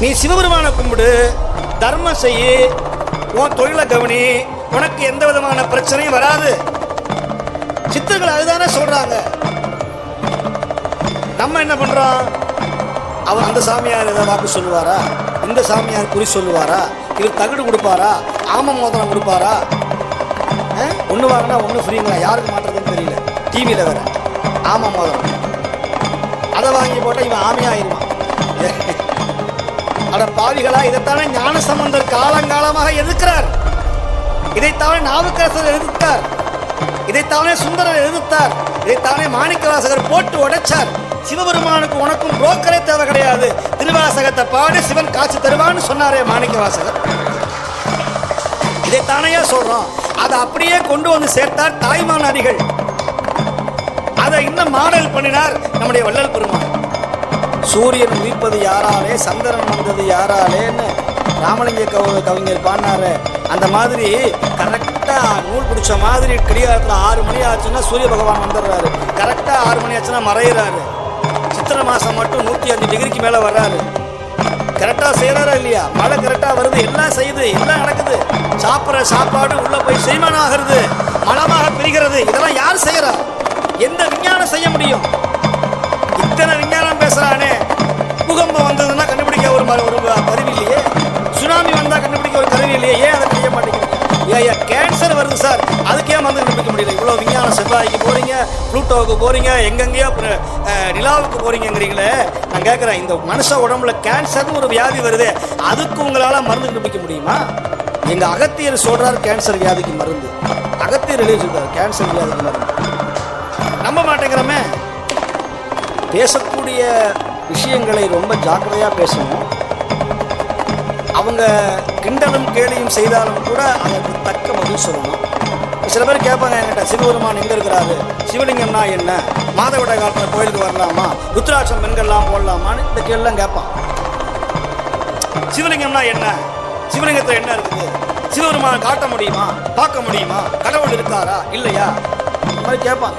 நீ சிவபெருமானை கும்பிடு தர்மம் செய்ய உன் தொழிலை கவனி உனக்கு எந்த விதமான பிரச்சனையும் வராது. சித்தர்கள் அதுதானே சொல்றாங்க. நம்ம என்ன பண்றோம்? அவர் அந்த சாமியார் ஏதாவது வாக்கு சொல்லுவாரா? இந்த சாமியார் குறி சொல்லுவாரா? இவர் தகடு கொடுப்பாரா? ஆம மோதிரம் கொடுப்பாரா? ஒன்று வாங்கினா ஒன்று ஃப்ரீங்களா? யாருக்கு மாற்றுறதுன்னு தெரியல. டிவியில் வேற. ஆம மோதிரம். அதை வாங்கி போட்டால் இவன் ஆமையாயிருவான். அட பாவிகளா இதைத்தானே ஞான சம்பந்தர் காலங்காலமாக எதிர்க்கிறார். இதைத்தானே நாவுக்கரசர் எதிர்த்தார். இதைத்தானே சுந்தரர் எதிர்த்தார். இதைத்தானே மாணிக்கவாசகர் போட்டு உடைச்சார். சிவபெருமானுக்கு உனக்கும் புரோக்கரே தேவை கிடையாது. திருவாசகத்தை பாடு சிவன் காட்சி தருவான்னு சொன்னாரே மாணிக்கவாசகர். இதைத்தானையா சொல்றோம். அதை அப்படியே கொண்டு வந்து சேர்த்தார் தாய்மான் அடிகள். அதை இன்னும் மாடல் பண்ணினார் நம்முடைய வள்ளல் பெருமான். சூரியன் உயிர்ப்பது யாராலே சந்திரன் வந்தது யாராலேன்னு ராமலிங்க கவ கவிஞர் பாடினாரு. அந்த மாதிரி கரெக்டாக நூல் பிடிச்ச மாதிரி கிரியாரத்தில் ஆறு மணி ஆச்சுன்னா சூரிய பகவான் வந்துடுறாரு. கரெக்டாக ஆறு மணி ஆச்சுன்னா மறையிறாரு. சித்திரை மாதம் மட்டும் நூற்றி அஞ்சு டிகிரிக்கு மேலே வர்றாரு. கரெக்டாக செய்கிறாரா இல்லையா? மழை கரெக்டாக வருது. எல்லாம் செய்யுது. எல்லாம் நடக்குது. சாப்பிட்ற சாப்பாடு உள்ளே போய் செரிமானம் ஆகிறது மலமாக பிரிகிறது. இதெல்லாம் யார் செய்கிறா எந்த விஞ்ஞானம் செய்ய முடியும்? ஏன் அதை செய்ய மாட்டேங்கிறீங்க ஏன் கேன்சர் வருது சார். அதுக்கே மருந்து கண்டுபிடிக்க முடியல. இவ்வளோ விஞ்ஞானம் செவ்வாய்க்கு போறீங்க ப்ளூட்டோவுக்கு போறீங்க எங்கெங்கேயோ நிலாவுக்கு போறீங்கிறீங்களே நான் கேட்குறேன் இந்த மனுஷ உடம்புல கேன்சர்னு ஒரு வியாதி வருது அதுக்கு உங்களால் மருந்து கண்டுபிடிக்க முடியுமா? எங்கள் அகத்தியர் சொல்கிறார் கேன்சர் வியாதிக்கு மருந்து. அகத்தியர் எழுதி சொல்கிறார் கேன்சர் வியாதிக்கு மருந்து. நம்ப மாட்டேங்கிறோமே. பேசக்கூடிய விஷயங்களை ரொம்ப ஜாக்கிரதையாக பேசணும். அவங்க கிண்டலும் கேலியும் செய்தாலும் கூட அதற்கு தக்க பதில் சொல்லணும். சில பேர் கேட்பாங்க என்கிட்ட சிவபெருமான் எங்கே இருக்கிறாரு? சிவலிங்கம்னா என்ன? மாதவிட காலத்தில் கோயிலுக்கு வரலாமா? ருத்ராட்சம் பெண்கள்லாம் போடலாமான்னு இந்த கேள்விலாம் கேட்பான். சிவலிங்கம்னா என்ன? சிவலிங்கத்தில் என்ன இருக்குது? சிவபெருமானை காட்ட முடியுமா? பார்க்க முடியுமா? கடவுள் இருக்காரா? இல்லையா? இந்த மாதிரி கேட்பான்.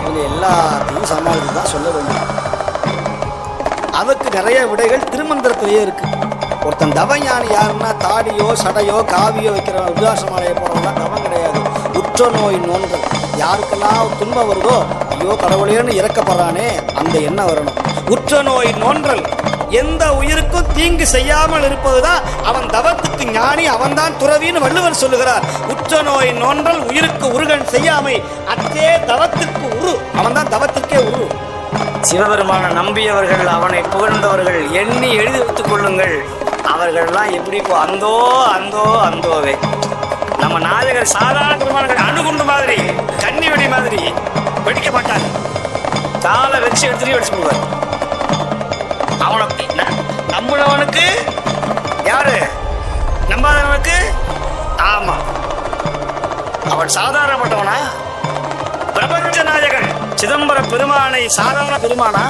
இவங்க எல்லாத்தையும் சமாளித்து தான் சொல்ல வேண்டும். அதுக்கு நிறைய விடைகள் திருமந்திரத்திலேயே இருக்கு. ஒருத்தன் தவஞானி யாருன்னா தாடியோ சடையோ காவியோ வைக்கிற உதாசமாலையை போகிறவங்களாம் தவம் கிடையாது. உற்ற நோய் நோன்கள். யாருக்கெல்லாம் துன்பம் வருதோ ஐயோ கடவுளேன்னு இறக்கப்படுறானே அந்த எண்ணம் வரணும். உற்ற நோய் நோன்றல் எந்த உயிருக்கும் தீங்கு செய்யாமல் இருப்பதுதான் அவன் தவத்துக்கு ஞானி அவன்தான் துறவின்னு வள்ளுவர் சொல்லுகிறார். உற்ற நோய் நோன்றல் உயிருக்கு உருகன் செய்யாமை அத்தே தவத்துக்கு உரு. அவன்தான் தவத்துக்கே உரு. சிவபெருமான நம்பியவர்கள் அவனை புகழ்ந்தவர்கள் எண்ணி எழுதி வைத்துக் கொள்ளுங்கள். அவர்கள்லாம் எப்படி இப்போ அந்தோ அந்தோ அந்தோவே. நம்ம நாயகர் சாதாரண பெருமானங்கள் அணுகுண்டு மாதிரி கண்ணி வெடி மாதிரி வெடிக்க மாட்டார் காலை வச்சு எடுத்துட்டு வெடிச்சு போவார் அவனை நம்மளவனுக்கு நம்புனவனுக்கு யாரு? நம்பாதவனுக்கு? ஆமா. அவன் சாதாரணப்பட்டவனா? பிரபஞ்ச நாயகன் சிதம்பர பெருமானை சாதாரண பெருமானா?